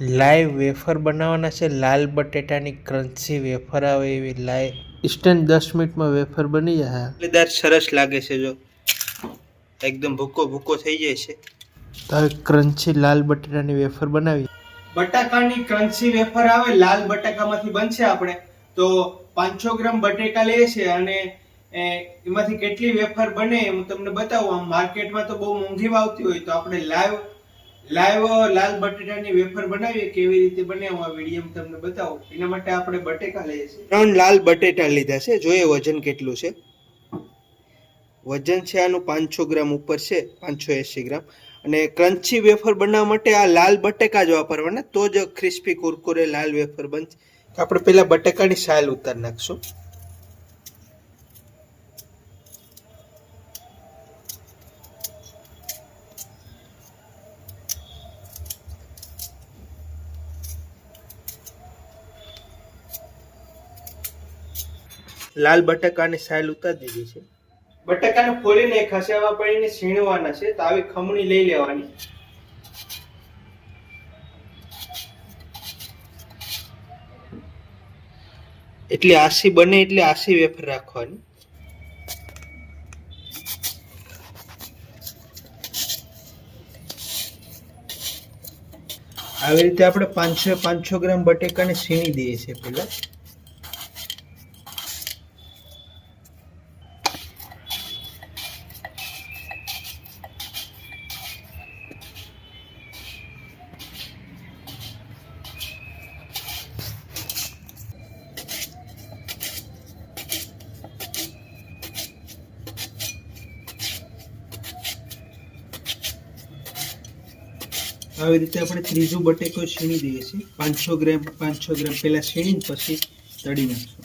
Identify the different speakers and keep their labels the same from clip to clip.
Speaker 1: Live wafer બનાવવાના છે. લાલ બટેટાની crunchy wafer આવે એવી લાઈવ ઇન્સ્ટન્ટ દસ મિનિટમાં વેફર બની જાય. મસાલેદાર સરસ લાગે છે જો. એકદમ ભૂકો ભૂકો થઈ જાય છે. તો હવે ક્રન્ચી લાલ બટેટાની વેફર બનાવી.
Speaker 2: બટાકાની ક્રન્ચી વેફર આવે લાલ બટાકામાંથી બનશે આપણે. તો પાંચસો ગ્રામ બટેકા લઈએ છીએ અને એ, એમાંથી કેટલી વેફર બને હું તમને બતાવું. આમ માર્કેટમાં તો બહુ મોંઘી આવતી હોય તો આપણે લાઈવ લાઈવ, લાલ બટેટાની વેફર બનાવીએ, કેવી રીતે બને હું આ વીડિયો તમને બતાવું. એના માટે આપણે બટેકા લઈએ છીએ. ત્રણ લાલ બટેટા લીધા છે. જોઈએ વજન કેટલું છે. વજન છે આનું પાંચસો ગ્રામ, ઉપર છે પાંચસો એંસી ગ્રામ. અને ક્રન્ચી વેફર બનાવવા માટે આ લાલ બટેકા જ વાપરવાના, તો જ ક્રિસ્પી કુરકુરે લાલ વેફર બનશે. આપણે પહેલાં બટેકાની સાલ ઉતાર નાખશું. લાલ બટાકાની સાલ ઉતારી દીધી છે. બટાકાને ખોલીને ખસેવા પડીને છીણવાના છે તો આવી ખમણી લઈ લેવાની. એટલે આસી બને એટલે આસી વેફર રાખવાની. આવી રીતે આપણે પાંચસો પાંચસો ગ્રામ બટેકાને છીણી દઈએ છીએ પેલા આવી રીતે આપણે ત્રીજું બટેકો છીણી દઈએ છીએ. પાંચસો ગ્રામ પાંચસો ગ્રામ પહેલાં છીણીને પછી તળી નાખશું.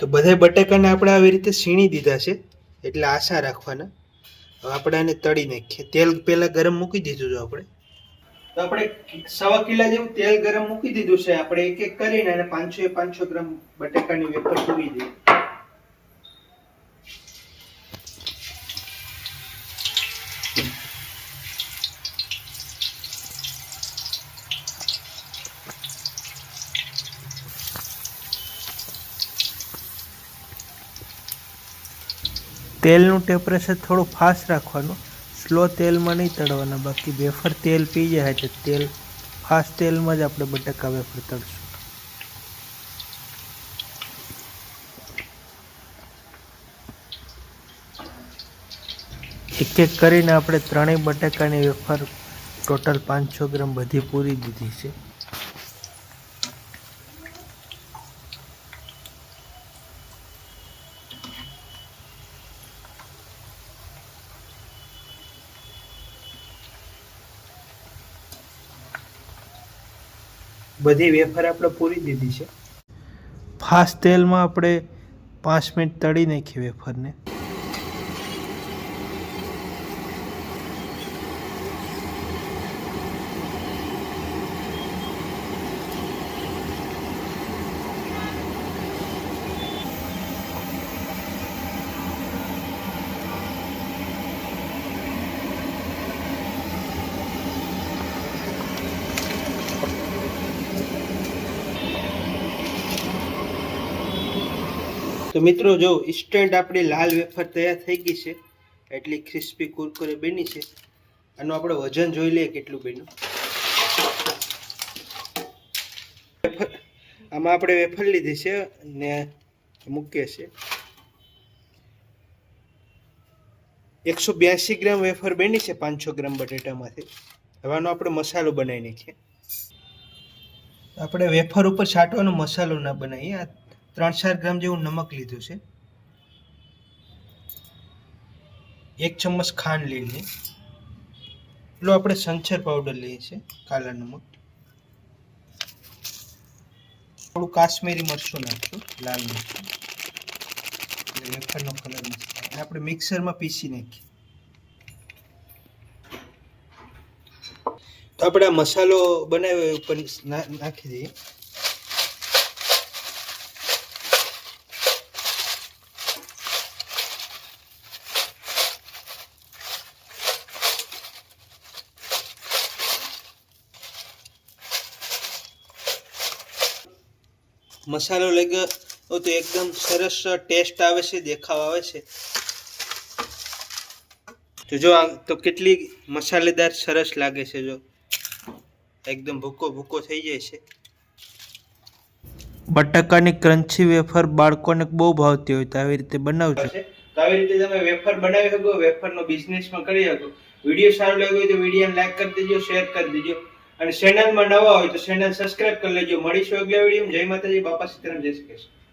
Speaker 2: તો બધા બટેકાને આપણે આવી રીતે છીણી દીધા છે, એટલે આશા રાખવાના. હવે આપણે આને તળી નાખીએ. તેલ પહેલાં ગરમ મૂકી દીધું છે આપણે. તો આપણે સવા કિલા જેવું તેલ ગરમ મૂકી દીધું છે. આપણે એક એક કરીને અને પાંચસો એ પાંચસો ગ્રામ બટેકાની વેફર પૂરી દઈએ
Speaker 1: તેલનું ટેમ્પરેચર થોડું ફાસ્ટ રાખવાનું. સ્લો તેલમાં નહીં તળવાના, બાકી વેફર તેલ પી જાય એટલે તેલ ફાસ્ટ તેલમાં જ આપણે બટાકા વેફર તળશું. એક એક કરીને આપણે ત્રણેય બટાકાની વેફર ટોટલ પાંચસો ગ્રામ બધી પૂરી દીધી છે.
Speaker 2: બધી વેફર આપણે પૂરી દીધી છે.
Speaker 1: ફાસ્ટ તેલમાં આપણે પાંચ મિનિટ તળી નાખી વેફરને.
Speaker 2: તો મિત્રો, જો ઇન્સ્ટન્ટ આપણી લાલ વેફર તૈયાર થઈ ગઈ છે, એટલી ક્રિસ્પી કુરકુરે બની છે. આનું આપણે વજન જોઈ લઈએ કેટલું બન્યું. આમાં આપણે વેફર લીધી છે ને મૂકીએ છે એકસો બ્યાસી ગ્રામ વેફર બની છે, પાંચસો ગ્રામ બટેટામાંથી. હવે આપણે મસાલો બનાવી નાખીએ. આપણે વેફર ઉપર છાંટવાનો મસાલો ના બનાવીએ. ત્રણ ચાર ગ્રામ જેવું નમક લીધું છે. એક ચમચ ખાંડ લઈ લઈએ. એટલો આપણે સંચર પાવડર લઈએ છીએ, કાલા નમક. થોડું કાશ્મીરી મરચું નાખશું, લાલ મરચું. વેફરનો કલર મસ્ત આપણે મિક્સરમાં પીસી નાખીએ. તો આપણે આ મસાલો બનાવ્યો ઉપર નાખી દઈએ.
Speaker 1: મસાલો લાગ્યો તો એકદમ સરસ ટેસ્ટ આવે છે દેખાવ આવે છે. તો જો આ તો કેટલી મસાલેદાર સરસ લાગે છે જો. એકદમ ભૂકો ભૂકો થઈ જાય છે. બટાકાની ક્રન્ચી વેફર બાળકોને બહુ ભાવતી હોય તો આવી રીતે બનાવજો. તો આવી રીતે તમે વેફર બનાવી શકો વેફરનો બિઝનેસમાં કરી શકો. વીડિયો સારો લાગ્યો હોય તો વિડીયોને લાઈક કરી દેજો શેર કરી દેજો. અને ચેનલમાં નવા હોય તો ચેનલ સબસ્ક્રાઇબ કરી લેજો. મળીશું અગલા વીડિયો જય માતાજી. બાપા સીતારામ. જય શ્રી કૃષ્ણ.